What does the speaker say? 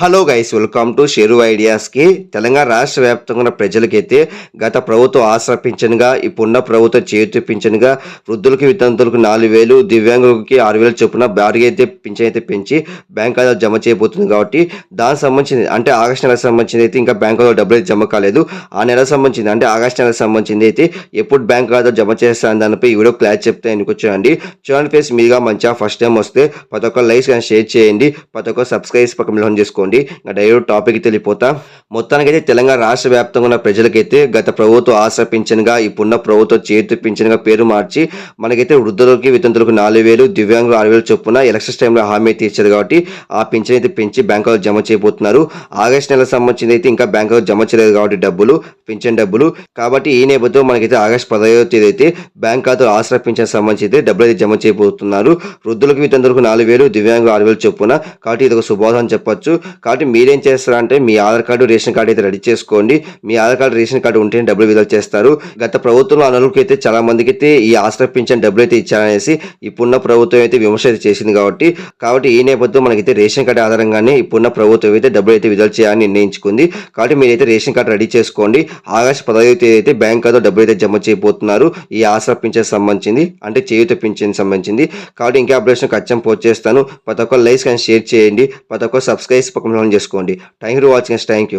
Hello guys welcome to Sheru ఐడియాస్కి Telangana రాష్ట్ర వ్యాప్తంగా ఉన్న ప్రజలకైతే గత ప్రభుత్వం ఆసరా పింఛన్గా ఇప్పుడున్న ప్రభుత్వం చేతి పింఛన్గా వృద్ధులకి వితంతులకు నాలుగు వేలు దివ్యాంగులకి ఆరు వేలు చొప్పున భారీ అయితే పింఛన్ అయితే పెంచి బ్యాంక్ ఖాతాలో జమ చేయబోతుంది కాబట్టి దానికి సంబంధించింది అంటే ఆగస్టు నెలకు సంబంధించింది అయితే ఇంకా బ్యాంక్ ఖాతాలో డబ్బులు అయితే జమ కాలేదు. ఆ నెల సంబంధించింది అంటే ఆగస్టు నెలకు సంబంధించింది అయితే ఎప్పుడు బ్యాంక్ ఖాతాలో జమ చేస్తాను దానిపై ఈ వీడియో క్లాస్ చెప్తే ఎందుకు వచ్చాయండి చూడండి ఫేస్ మీగా మంచిగా ఫస్ట్ టైం వస్తే ప్రతి ఒక్క లైక్స్ కానీ షేర్ చేయండి ప్రతి ఒక్క సబ్స్క్రైబ్స్ పక్కన చేసుకోండి. చేసుకోండి డైరెక్ట్ టాపిక్ తెలిపోతా మొత్తానికైతే తెలంగాణ రాష్ట్ర వ్యాప్తంగా ఉన్న ప్రజలకైతే గత ప్రభుత్వ ఆశ పింఛన్గా ఇప్పుడున్న ప్రభుత్వ చేతి పింఛన్గా పేరు మార్చి మనకైతే వృద్ధులకి వితంతులకు నాలుగు వేలు దివ్యాంగులు ఆరు వేలు చొప్పున ఎలక్షన్స్ టైంలో హామీ అయితే ఇచ్చారు కాబట్టి ఆ పింఛన్ అయితే పెంచి బ్యాంకులో జమ చేయబోతున్నారు. ఆగస్ట్ నెల సంబంధించింది అయితే ఇంకా బ్యాంకులో జమ చేయలేదు కాబట్టి డబ్బులు పింఛన్ డబ్బులు. కాబట్టి ఈ నేపథ్యంలో మనకైతే ఆగస్ట్ పదహైదో తేదీ అయితే బ్యాంక్ ఖాతా ఆసరా పింఛన్ సంబంధించి అయితే డబ్బులు అయితే జమ చేయబోతున్నారు. వృద్ధులకు వితంతులకు నాలుగు వేలు దివ్యాంగులు ఆరు వేలు చొప్పున. కాబట్టి ఇది ఒక శుభోదం చెప్పొచ్చు. కాబట్టి మీరేం చేస్తారంటే మీ ఆధార్ కార్డు రేషన్ కార్డు అయితే రెడీ చేసుకోండి. మీ ఆధార్ కార్డు రేషన్ కార్డు ఉంటేనే డబ్బులు విడుదల చేస్తారు. గత ప్రభుత్వంలో అనర్హులకు అయితే చాలా మందికి అయితే ఈ ఆశ్రయ పింఛన్ డబ్బులు అయితే ఇచ్చారనేసి ఇప్పుడున్న ప్రభుత్వం అయితే విమర్శ అయితే చేసింది కాబట్టి కాబట్టి ఈ నేపథ్యంలో మనకైతే రేషన్ కార్డు ఆధారంగానే ఇప్పుడున్న ప్రభుత్వం అయితే డబ్బులు అయితే విడుదల చేయాలని నిర్ణయించుకుంది. కాబట్టి మీరైతే రేషన్ కార్డు రెడీ చేసుకోండి. ఆగస్టు పదహైదు తేదీ అయితే బ్యాంక్ ఖాతాలో డబ్బులు అయితే జమ చేయబోతున్నారు. ఈ ఆసరా పింఛన్ సంబంధించింది అంటే చేయూత పింఛన్ సంబంధించింది. కాబట్టి ఇంకా అప్డేషన్ ఖచ్చితంగా పోస్ట్ చేస్తాను. ప్రతి ఒక్క లైక్స్ కానీ షేర్ చేయండి. ప్రతి ఒక్క సబ్స్క్రైబ్ పక్కన చేసుకోండి. Thank you watching thank you